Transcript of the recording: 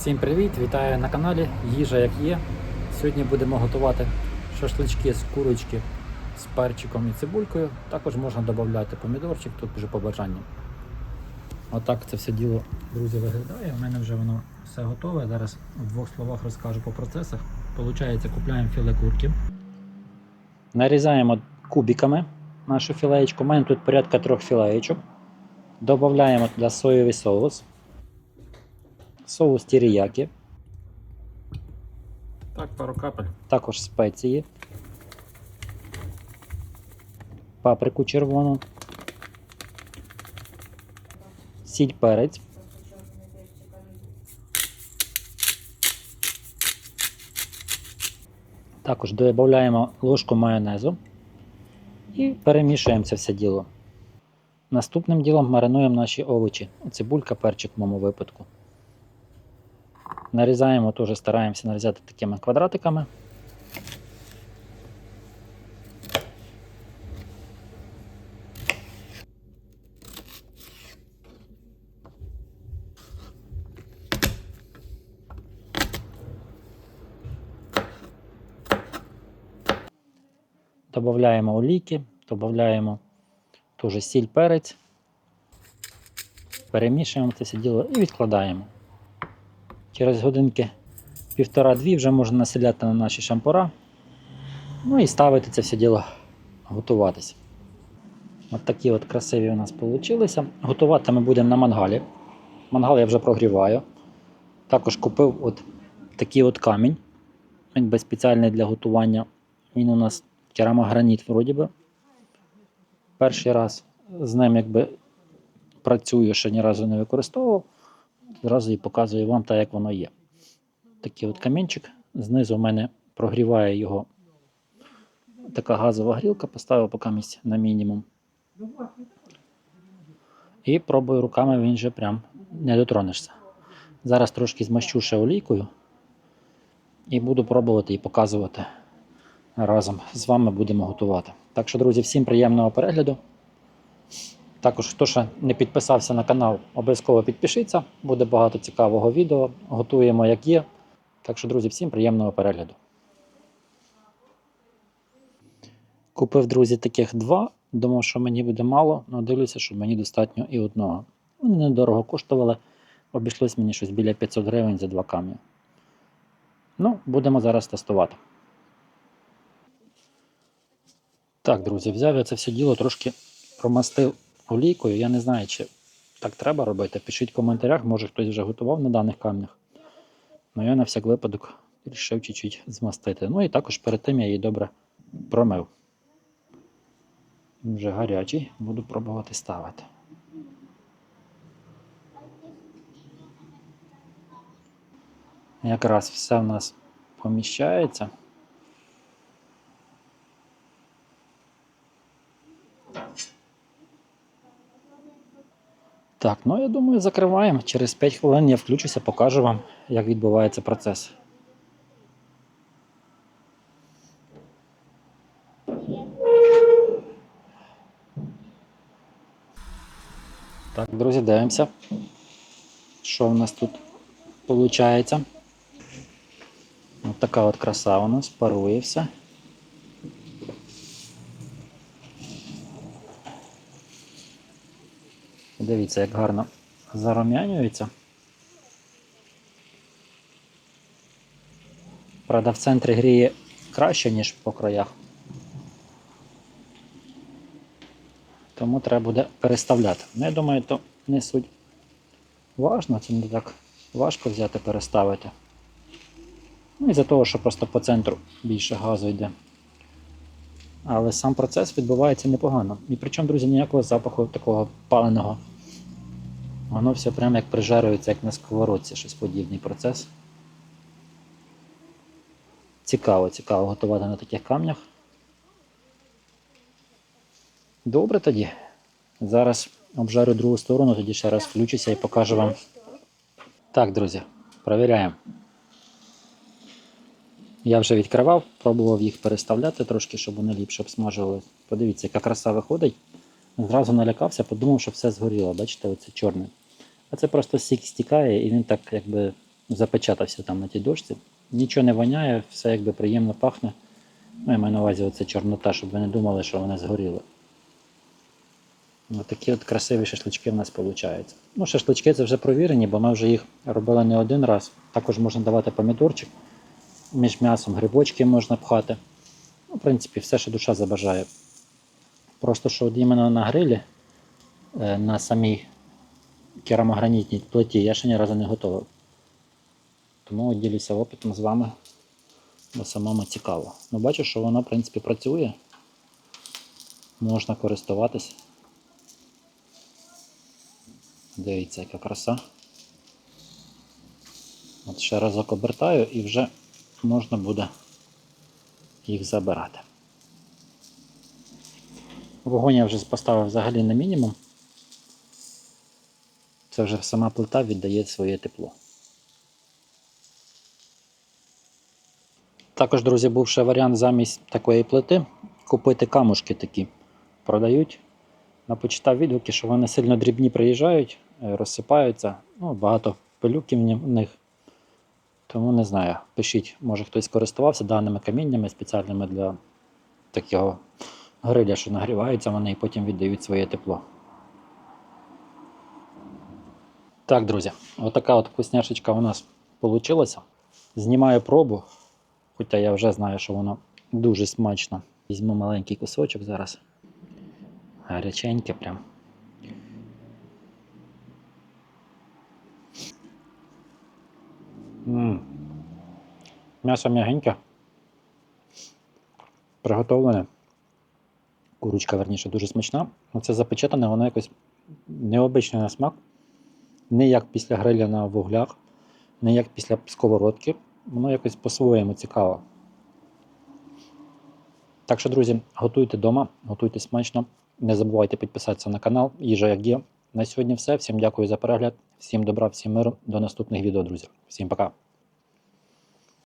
Всім привіт! Вітаю на каналі Їжа як є. Сьогодні будемо готувати шашлички з курочки з перчиком і цибулькою. Також можна додати помідорчик, тут вже по бажанню. Отак це все діло, друзі, виглядає. У мене вже воно все готове. Зараз в двох словах розкажу по процесах. Получається, купляємо філе курки. Нарізаємо кубиками нашу філеєчку. У мене тут порядка трьох філеєчок. Додаємо туди соєвий соус соус тіріякі, Так, пару капель. також спеції, паприку червону, сіль перець. Також додаємо ложку майонезу і перемішуємо це все діло. Наступним ділом маринуємо наші овочі. Цибулька, перчик в моєму випадку. Нарізаємо, теж стараємося нарізати такими квадратиками. Добавляємо олійки, додаємо теж сіль перець, перемішуємо це все діло і відкладаємо. Через годинки півтора-дві вже можна населяти на наші шампура. Ну і ставити це все діло готуватися. От такі от красиві у нас вийшли. Готувати ми будемо на мангалі. Мангал я вже прогріваю. Також купив от такий от камінь. Він спеціальний для готування. Він у нас керамограніт вроді би. Перший раз з ним якби працюю, ще ні разу не використовував. Зразу і показую вам так, як воно є. Такий от камінчик. Знизу в мене прогріває його така газова грілка, поставив поки місць на мінімум. І пробую руками, він же прям не дотронешся. Зараз трошки змащу ще олійкою і буду пробувати і показувати разом з вами будемо готувати. Так що, друзі, всім приємного перегляду. Також, хто ще не підписався на канал, обов'язково підпишіться. Буде багато цікавого відео. Готуємо як є. Так що, друзі, всім приємного перегляду. Купив, друзі, таких два. Думав, що мені буде мало, але дивлюся, що мені достатньо і одного. Вони недорого коштували. Обійшлось мені щось біля 500 гривень за два камні. Ну, будемо зараз тестувати. Так, друзі, взяв я це все діло трошки промастив олійкою. Я не знаю, чи так треба робити. Пишіть в коментарях, може хтось вже готував на даних камнях. Ну я на всяк випадок вирішив чуть-чуть змастити. Ну і також перед тим я її добре промив. Вже гарячий, буду пробувати ставити. Якраз все в нас поміщається. Так, ну я думаю, закриваємо. Через 5 хвилин я включуся, покажу вам, як відбувається процес. Так, друзі, дивимося, що в нас тут виходить. Ось така от краса у нас, парує все. Дивіться, як гарно зарум'янюється. Правда, в центрі гріє краще, ніж по краях. Тому треба буде переставляти. Ну, я думаю, то не суть важно, це не так важко взяти переставити. Ну і за того, що просто по центру більше газу йде. Але сам процес відбувається непогано. І причому, друзі, ніякого запаху такого паленого. Воно все прямо як прижарюється, як на сковородці, щось подібний процес. Цікаво, цікаво готувати на таких камнях. Добре тоді. Зараз обжарю другу сторону, тоді ще раз включуся і покажу вам. Так, друзі, провіряємо. Я вже відкривав, пробував їх переставляти трошки, щоб вони ліпше обсмажували. Подивіться, яка краса виходить. Зразу налякався, подумав, що все згоріло. Бачите, оце чорне. А це просто сік стікає і він так якби запечатався там на тій дошці. Нічого не воняє, все якби приємно пахне. Ну, я маю на увазі оце чорнота, щоб ви не думали, що вони згоріли. Ось такі от красиві шашлички в нас виходять. Ну, шашлички це вже провірені, бо ми вже їх робили не один раз. Також можна давати помідорчик між м'ясом, грибочки можна пхати. Ну, в принципі, все, що душа забажає. Просто що от іменно на грилі, е, на самій керамогранітній плиті я ще ні разу не готував. Тому ділюся опитом з вами, бо самому цікаво. Ну, бачу, що воно, в принципі, працює. Можна користуватись. Дивіться, яка краса. От ще разок обертаю і вже можна буде їх забирати. Вогонь я вже поставив взагалі на мінімум. Це вже сама плита віддає своє тепло. Також, друзі, був ще варіант замість такої плити купити камушки такі. Продають. Напочитав відгуки, що вони сильно дрібні приїжджають, е, розсипаються. Ну, багато пилюків в них. Тому не знаю. Пишіть, може хтось користувався даними каміннями спеціальними для такого гриля, що нагріваються вони і потім віддають своє тепло. Так, друзі, отака от вкусняшечка у нас вийшла. Знімаю пробу, хоча я вже знаю, що воно дуже смачно. Візьму маленький кусочок зараз. Гаряченьке прям. М'ясо м'ягеньке. Приготовлене. Курочка, верніше, дуже смачна. Оце запечатане, воно якось необичне на смак. Не як після гриля на вуглях, не як після сковородки. Воно якось по-своєму цікаво. Так що, друзі, готуйте вдома, готуйте смачно. Не забувайте підписатися на канал. Їжа як є. На сьогодні все. Всім дякую за перегляд. Всім добра, всім миру. До наступних відео, друзі. Всім пока.